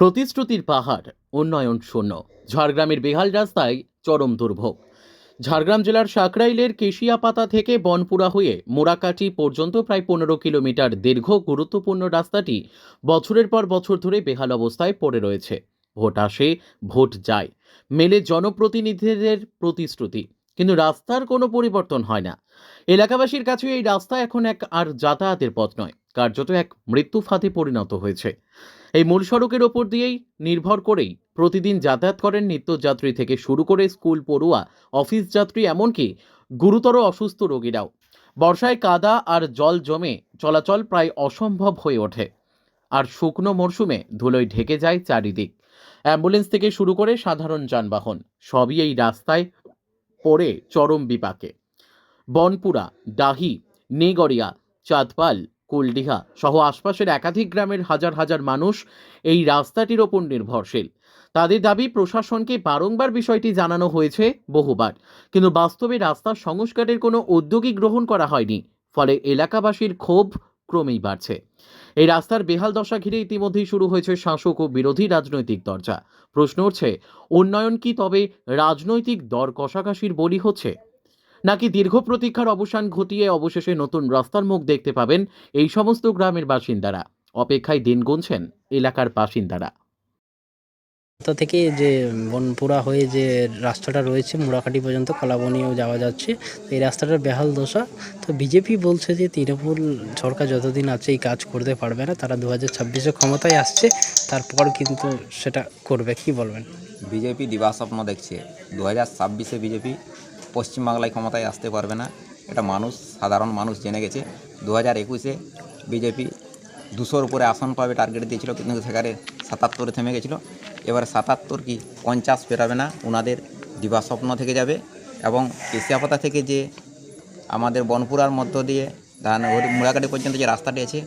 প্রতিশ্রুতির পাহাড়, উন্নয়ন শূন্য। ঝাড়গ্রামের বেহাল রাস্তায় চরম দুর্ভোগ। ঝাড়গ্রাম জেলার সাকরাইলের কেশিয়াপাতা থেকে বনপুরা হয়ে মোড়াকাটি পর্যন্ত প্রায় পনেরো কিলোমিটার দীর্ঘ, গুরুত্বপূর্ণ রাস্তাটি বছরের পর বছর ধরে বেহাল অবস্থায় পড়ে রয়েছে। ভোট আসে, ভোট যায়। মেলে জনপ্রতিনিধিদের প্রতিশ্রুতি। কিন্তু রাস্তার কোনো পরিবর্তন হয় না। এলাকাবাসীর কাছে এই রাস্তা এখন এক আর যাতায়াতের পথ নয়। কার্যত এক মৃত্যু ফাঁদে পরিণত হয়েছে। এই মূল সড়কের ওপর দিয়েই নির্ভর করেই প্রতিদিন যাতায়াত করেন নিত্যযাত্রী থেকে শুরু করে স্কুল, পড়ুয়া, অফিস যাত্রী, এমনকি গুরুতর অসুস্থ রোগীরাও। বর্ষায় কাদা আর জল জমে চলাচল প্রায় অসম্ভব হয়ে ওঠে। আর শুকনো মরশুমে ধুলোয় ঢেকে যায় চারিদিক। অ্যাম্বুলেন্স থেকে শুরু করে সাধারণ যানবাহন, সবই এই রাস্তায় পড়ে চরম বিপাকে। বনপুরা ডাহি নেগড়িয়া, চাঁদপাল কুলডিহা সহ আশপাশের একাধিক গ্রামের হাজার হাজার মানুষ এই রাস্তাটির ওপর নির্ভরশীল। তাদের দাবি, প্রশাসনকে বারংবার বিষয়টি জানানো হয়েছে বহুবার, কিন্তু বাস্তবে রাস্তার সংস্কারের কোনো উদ্যোগই গ্রহণ করা হয়নি, ফলে এলাকাবাসীর ক্ষোভ ক্রমেই বাড়ছে। এই রাস্তার বেহাল দশা ঘিরে ইতিমধ্যেই শুরু হয়েছে শাসক ও বিরোধী রাজনৈতিক দরজা। প্রশ্ন উঠছে, উন্নয়ন কি তবে রাজনৈতিক দর কষাকষির বলি হচ্ছে? নাকি দীর্ঘ প্রতীক্ষার অবসান ঘটিয়ে অবশেষে নতুন রাস্তার মুখ দেখতে পাবেন এই সমস্ত গ্রামের বাসিন্দারা। অপেক্ষায় দিন গুনছেন এলাকার বাসিন্দারা। রাস্তা থেকে যে বনপুরা হয়ে যে রাস্তাটা রয়েছে মুড়াকাটি পর্যন্ত কলাবনিও যাওয়া যাচ্ছে। এই রাস্তাটার বেহাল দশা তো বিজেপি বলছে যে তৃণমূল সরকার যতদিন আছে এই কাজ করতে পারবে না তারা দু হাজার ছাব্বিশে ক্ষমতায় আসছে তারপর কিন্তু সেটা করবে। কি বলবেন? বিজেপি দিবাস্বপ্ন দেখছে। দু হাজার ছাব্বিশে বিজেপি পশ্চিমবাংলায় ক্ষমতায় আসতে পারবে না। এটা মানুষ, সাধারণ মানুষ জেনে গেছে। দু হাজার একুশে বিজেপি দুশোর উপরে আসন পাবে টার্গেট দিয়েছিল, কিন্তু সেখানে সাতাত্তরে থেমে গেছিল। এবার সাতাত্তর কি পঞ্চাশ পেরাবে না ওনাদের দিবাস্বপ্ন থেকে যাবে। এবং এশিয়াপাতা থেকে যে আমাদের বনপুরার মধ্য দিয়ে ধান মুড়াকাটি পর্যন্ত যে রাস্তাটি আছে,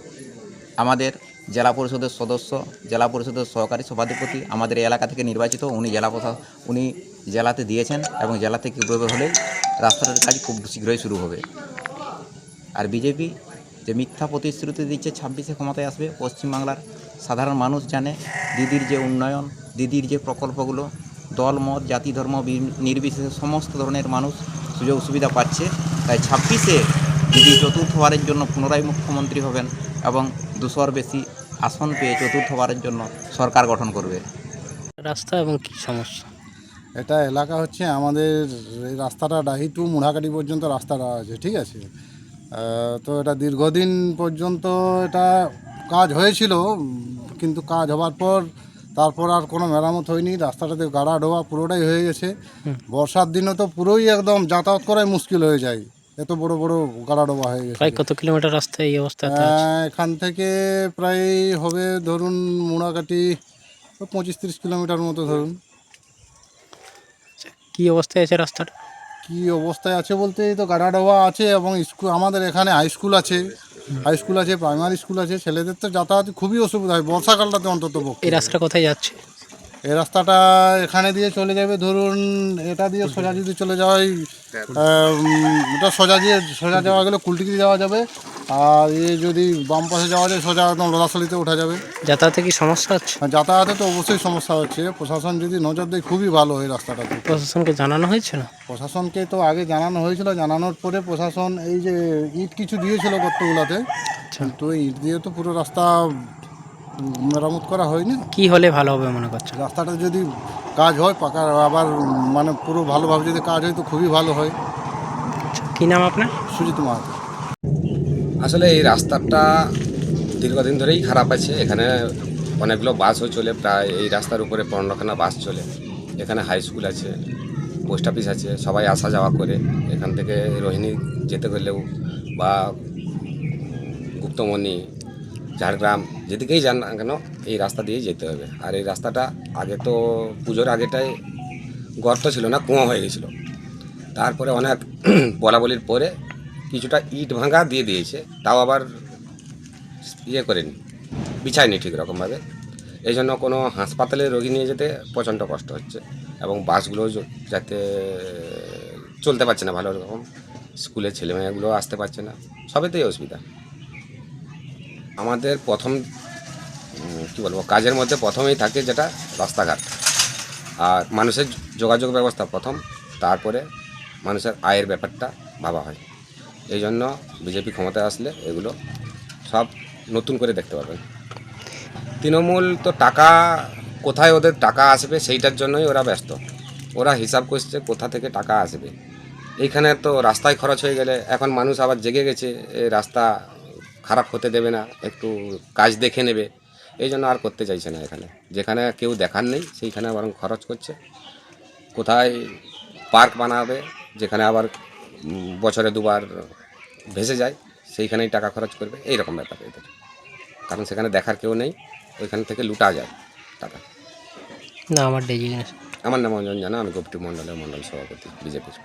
আমাদের জেলা পরিষদের সদস্য, জেলা পরিষদের সহকারী সভাধিপতি আমাদের এলাকা থেকে নির্বাচিত, উনি জেলা উনি জেলাতে দিয়েছেন এবং জেলা থেকে বের হলেই রাস্তাটার কাজ খুব শীঘ্রই শুরু হবে। আর বিজেপি যে মিথ্যা প্রতিশ্রুতি দিচ্ছে, ছাব্বিশে ক্ষমতায় আসবে, পশ্চিমবাংলার সাধারণ মানুষ জানে, দিদির যে উন্নয়ন, দিদির যে প্রকল্পগুলো, দল, মত, জাতি, ধর্ম নির্বিশেষে সমস্ত ধরনের মানুষ সুযোগ সুবিধা পাচ্ছে। তাই ছাব্বিশে দিদি চতুর্থবারের জন্য পুনরায় মুখ্যমন্ত্রী হবেন এবং দুশোর বেশি আসন পেয়ে চতুর্থবারের জন্য সরকার গঠন করবে। রাস্তা এবং কি সমস্যা? এটা এলাকা হচ্ছে আমাদের এই রাস্তাটা ডাহি টু মুড়াকাটি পর্যন্ত রাস্তাটা আছে ঠিক আছে? তো এটা দীর্ঘদিন পর্যন্ত এটা কাজ হয়েছিল কিন্তু কাজ হওয়ার পর তারপর আর কোনো মেরামত হয়নি। রাস্তাটাতে গাড়া ডোবা পুরোটাই হয়ে গেছে। বর্ষার দিনে তো পুরোই একদম যাতায়াত করাই মুশকিল হয়ে যায়। এত বড় বড় গাড়া ডোবা হয়ে গেছে। প্রায় কত কিলোমিটার রাস্তা এই অবস্থা এখান থেকে প্রায় হবে ধরুন মুড়াকাটি পঁচিশ তিরিশ কিলোমিটার মতো ধরুন। কি অবস্থায় আছে রাস্তাটা? কি অবস্থায় আছে বলতে এই তো গাড়াডোবা আছে এবং স্কুল আমাদের এখানে হাই স্কুল আছে। হাই স্কুল আছে প্রাইমারি স্কুল আছে। ছেলেদের তো যাতায়াত খুবই অসুবিধা হয় বর্ষাকালটাতে অন্তত এই রাস্তাটা কোথায় যাচ্ছে? এই রাস্তাটা এখানে দিয়ে চলে যাবে ধরুন এটা দিয়ে সোজা যদি চলে যায় এটা সোজা দিয়ে সোজা যাওয়া গেলে কুলটিগিরি যাওয়া যাবে আর এ যদি বাম পাশে যাওয়া যায় সোজা একদম লোদাশলিতে ওঠা যাবে। যাতায়াতে কি সমস্যা হচ্ছে? যাতায়াতে তো অবশ্যই সমস্যা হচ্ছে। প্রশাসন যদি নজর দেয় খুবই ভালো এই রাস্তাটাতে প্রশাসনকে জানানো হয়েছে না প্রশাসনকে তো আগে জানানো হয়েছিল। জানানোর পরে প্রশাসন এই যে ইট কিছু দিয়েছিল গর্তগুলোতে। আচ্ছা। তো ইট দিয়ে তো পুরো রাস্তা মেরামত করা হয়নি। কি হলে ভালো হবে মনে করছেন রাস্তাটা যদি কাজ হয় পাকা আবার মানে পুরো ভালোভাবে যদি কাজ হয় তো খুবই ভালো হয়। কি নাম আপনার? সুজিত মাহাতো। আসলে এই রাস্তাটা দীর্ঘদিন ধরেই খারাপ আছে। এখানে অনেকগুলো বাসও চলে প্রায় এই রাস্তার উপরে পনেরোখানা বাস চলে। এখানে হাই স্কুল আছে পোস্ট অফিস আছে সবাই আসা যাওয়া করে। এখান থেকে রোহিণী যেতে গেলেও বা গুপ্তমণি ঝাড়গ্রাম, যেদিকেই যান না কেন, এই রাস্তা দিয়েই যেতে হবে। আর এই রাস্তাটা আগে তো পুজোর আগেটাই গর্ত ছিল না, কুঁয়ো হয়ে গেছিল। তারপরে অনেক বলা বলির পরে কিছুটা ইট ভাঙা দিয়ে দিয়েছে, তাও আবার ইয়ে করেনি, বিছায়নি ঠিক রকমভাবে। এই জন্য কোনো হাসপাতালে রোগী নিয়ে যেতে প্রচণ্ড কষ্ট হচ্ছে এবং বাসগুলো যাতে চলতে পারছে না ভালো রকম। স্কুলের ছেলেমেয়েগুলো আসতে পারছে না, সবেতেই অসুবিধা। আমাদের প্রথম কী বলব, কাজের মধ্যে প্রথমেই থাকে যেটা রাস্তাঘাট। আর মানুষের যোগাযোগ ব্যবস্থা প্রথম, তারপরে মানুষের আয়ের ব্যাপারটা ভাবা হয়। এই জন্য বিজেপি ক্ষমতায় আসলে এগুলো সব নতুন করে দেখতে পাবেন তৃণমূল তো টাকা, কোথায় ওদের টাকা আসবে সেইটার জন্যই ওরা ব্যস্ত। ওরা হিসাব করছে কোথা থেকে টাকা আসবে। এইখানে তো রাস্তায় খরচ হয়ে গেলে এখন মানুষ আবার জেগে গেছে, এই রাস্তা খারাপ হতে দেবে না একটু কাজ দেখে নেবে। এই জন্য আর করতে চাইছে না এখানে। যেখানে কেউ দেখার নেই সেইখানে বরং খরচ করছে। কোথায় পার্ক বানাবে যেখানে আবার বছরে দুবার ভেসে যায় সেইখানেই টাকা খরচ করবে। এই রকম ব্যাপার এদের। কারণ সেখানে দেখার কেউ নেই ওইখান থেকে লুটা যায় টাকা। না আমার ডেজিগনেশন। আমার নাম অঞ্জন জানা আমি গোপটি মণ্ডলের মণ্ডল সভাপতি বিজেপির।